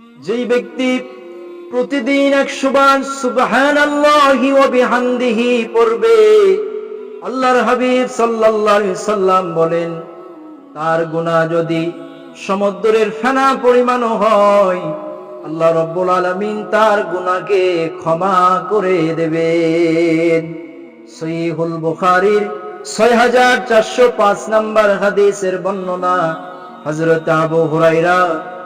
যেই ব্যক্তি প্রতিদিন একশো বার সুবহান বিহামদিহি পড়বে, আল্লাহর হাবিব আলাইহি সাল্লাম বলেন, তার গুনাহ যদি সমুদ্রের ফেনা পরিমাণও হয়, আল্লাহ রব্বুল আলামিন তার গুণাকে ক্ষমা করে দেবেন। সহিহুল বুখারীর ছয় হাজার চারশো পাঁচ নম্বর হাদিসের বর্ণনা হযরত আবু হুরাইরা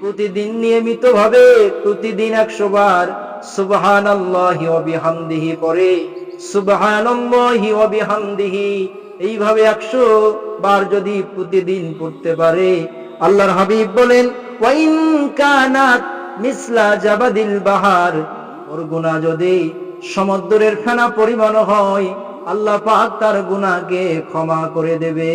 প্রতিদিন নিয়মিত ভাবে প্রতিদিন একশো বার সুবহান আল্লাহি বিহামদিহি পরে সুবহান এইভাবে একশো বার যদি প্রতিদিন পড়তে পারে, আল্লাহর হাবিব বলেন জাবাদিল বাহার। ওর গুনাহ যদি সমুদ্রের ফেনা পরিমাণ হয়, আল্লাহ পাক তার গুনাহকে ক্ষমা করে দেবে।